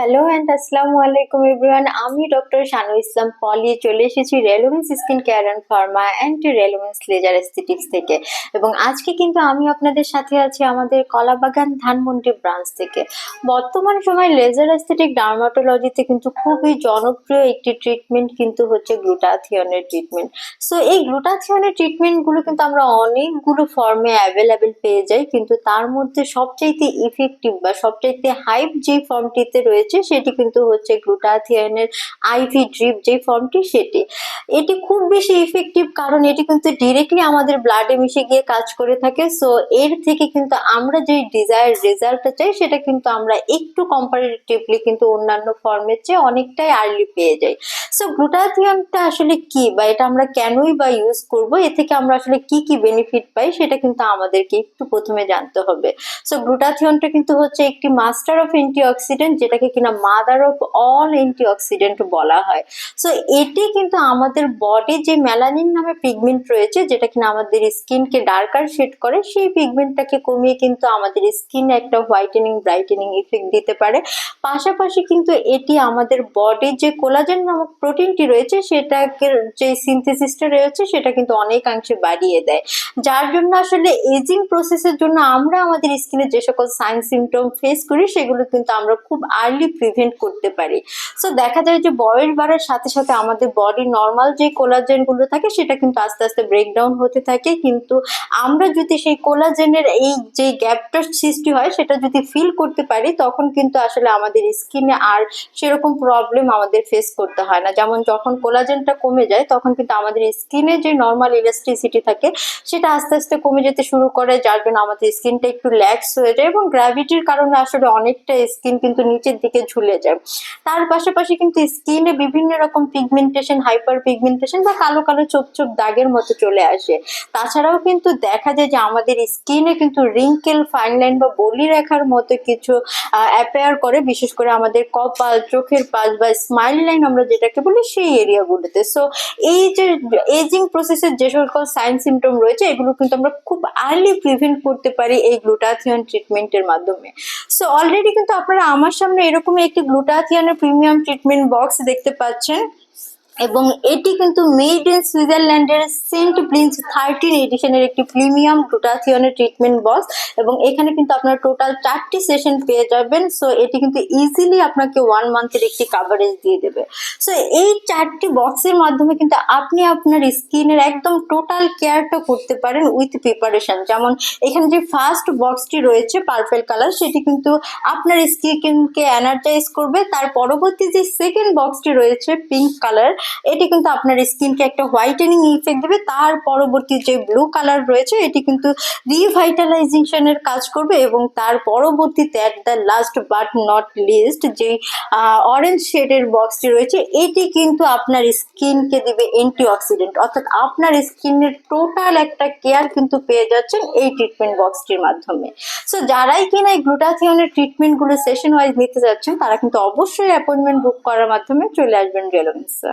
Hello and আসসালামু আলাইকুম everyone আমি ডক্টর শানু ইসলাম পলি চলে এসেছি রেলোমেন্স skin care and pharma and রেলোমেন্স laser aesthetics থেকে। এবং আজকে কিন্তু আমি আপনাদের সাথে আছি আমাদের কলাবাগান ধানমন্ডি ব্রাঞ্চ থেকে। বর্তমান সময় লেজার এস্থেটিক ডার্মাটোলজিতে কিন্তু খুবই জনপ্রিয় একটি ট্রিটমেন্ট কিন্তু হচ্ছে গ্লুটাথিয়নের ট্রিটমেন্ট সো এই গ্লুটাথিয়নের ট্রিটমেন্টগুলো কিন্তু আমরা অনেকগুলো ফর্মে অ্যাভেলেবেল পেয়ে যাই, কিন্তু তার মধ্যে সবচাইতে ইফেক্টিভ বা সবচাইতে হাইপ যে ফর্মটিতে রয়েছে সেটি কিন্তু হচ্ছে গ্লুটাথিয়নের আইভি ড্রিপ যে ফর্মটি সেটি। এটি খুব বেশি ইফেক্টিভ কারণ এটি কিন্তু ডিরেক্টলি আমাদের ব্লাডে মিশে গিয়ে কাজ করে থাকে। সো এর থেকে কিন্তু আমরা যে ডিজায়ার রেজাল্টটা চাই, সেটা কিন্তু আমরা একটু কম্পারেটিভলি কিন্তু অন্যান্য ফর্মের চেয়ে অনেকটাই আর্লি পেয়ে যাই। সো গ্লুটাথিয়নটা আসলে কি বা এটা আমরা কেনই বা ইউজ করব? এ থেকে আমরা আসলে কি কি বেনিফিট পাই, সেটা কিন্তু আমাদেরকে একটু প্রথমে জানতে হবে। সো গ্লুটাথিয়নটা কিন্তু হচ্ছে একটি মাস্টার অফ অ্যান্টিঅক্সিডেন্ট যেটাকে কিনা মাদার অফ অল অ্যান্টিঅক্সিডেন্ট বলা হয়। সো এটি কিন্তু আমাদের বডি যে মেলানিন নামে পিগমেন্ট রয়েছে, যেটা কিনা আমাদের স্কিনকে ডার্কার শেড করে, সেই পিগমেন্টটাকে কমিয়ে কিন্তু আমাদের স্কিনে একটা হোয়াইটেনিং ব্রাইটেনিং ইফেক্ট দিতে পারে। পাশাপাশি কিন্তু এটি আমাদের বডির যে কোলাজেন নামক প্রোটিনটি রয়েছে, সেটাকে যে সিনথেসিসটা রয়েছে, সেটা কিন্তু অনেকাংশে বাড়িয়ে দেয়। যার জন্য আসলে এজিং প্রসেসের জন্য আমরা আমাদের স্কিনে যে সকল সাইন সিমটম ফেস করি, সেগুলো কিন্তু আমরা খুব আর্লি প্রিভেন্ট করতে পারি। সো দেখা যায় যে বয়স বাড়ার সাথে সাথে আমাদের বডির নর্মাল যে কোলাজেনগুলো থাকে, সেটা কিন্তু আস্তে আস্তে ব্রেকডাউন হতে থাকে। কিন্তু আমরা যদি সেই কোলাজেনের এই যে গ্যাপটার সৃষ্টি হয়, সেটা যদি ফিল করতে পারি, তখন কিন্তু আসলে আমাদের স্কিনে আর সেরকম প্রবলেম আমাদের ফেস করতে হয় না। যেমন যখন কোলাজেনটা কমে যায়, তখন কিন্তু আমাদের স্কিনে যে নর্মাল ইলাস্ট্রিসিটি থাকে, সেটা আস্তে আস্তে কমে যেতে শুরু করে, যার জন্য আমাদের স্কিনটা একটু ল্যাক্স হয়ে যায় এবং গ্র্যাভিটির কারণে আসলে অনেকটা স্কিন কিন্তু নিচের দিকে ঝুলে যায়। তার পাশাপাশি কিন্তু স্কিনে বিভিন্ন রকম পিগমেন্টেশন হাইপার পিগমেন্টেশন বা কালো কালো চোপ চোপ দাগের মতো চলে আসে। তাছাড়াও কিন্তু দেখা যায় যে আমাদের স্কিনে কিন্তু রিঙ্কেল ফাইন লাইন বা বলি রেখার মতো কিছু অ্যাপেয়ার করে। বিশেষ করে আমাদের কপাল, চোখের পাশ বা স্মাইল লাইন আমরা যেটাকে বলি সেই এরিয়াগুলোতে সো এই যে এজিং প্রসেসের যে সকল সাইন সিমটম রয়েছে, এগুলো কিন্তু আমরা খুব আর্লি প্রিভেন্ট করতে পারি এই গ্লুটাথিয়ন ট্রিটমেন্টের মাধ্যমে। সো অলরেডি কিন্তু আপনারা আমার সামনে এরকমই একটি গ্লুটাথিয়নের প্রিমিয়াম ট্রিটমেন্ট বক্স দেখতে পাচ্ছেন। এবং এটি কিন্তু মেড ইন সুইজারল্যান্ডের সেন্ট প্রিন্স থার্টিন এডিশনের একটি প্রিমিয়াম গ্লুটাথিয়নের ট্রিটমেন্ট বক্স এবং এখানে কিন্তু আপনারা টোটাল চারটি সেশন পেয়ে যাবেন। সো এটি কিন্তু ইজিলি আপনাকে ওয়ান মান্থের একটি কাভারেজ দিয়ে দেবে। সো এই চারটি বক্সের মাধ্যমে কিন্তু আপনি আপনার স্কিনের একদম টোটাল কেয়ারটা করতে পারেন উইথ প্রিপারেশন যেমন, এখানে যে ফার্স্ট বক্সটি রয়েছে পার্পেল কালার সেটি কিন্তু আপনার স্কিনকে এনার্জাইজ করবে। তার পরবর্তী যে সেকেন্ড বক্সটি রয়েছে পিঙ্ক কালার এটি কিন্তু আপনার স্কিনকে একটা হোয়াইটেনিং ইফেক্ট দেবে। তার পরবর্তী যে ব্লু কালার রয়েছে, এটি কিন্তু রিভাইটালাইজেশনের কাজ করবে এবং তার পরবর্তীতে at the last but not least যে অরেঞ্জ শেডের বক্সটি রয়েছে, এটি কিন্তু আপনার স্কিনকে দেবে অ্যান্টিঅক্সিডেন্ট অর্থাৎ আপনার স্কিনের টোটাল একটা কেয়ার কিন্তু পেয়ে যাচ্ছেন এই ট্রিটমেন্ট বক্সটির মাধ্যমে। সো যারাই কিনা এই গ্লুটাথিয়নের ট্রিটমেন্টগুলো সেশন ওয়াইজ নিতে যাচ্ছেন, তারা কিন্তু অবশ্যই অ্যাপয়েন্টমেন্ট বুক করার মাধ্যমে চলে আসবেন রেলোভেন্সে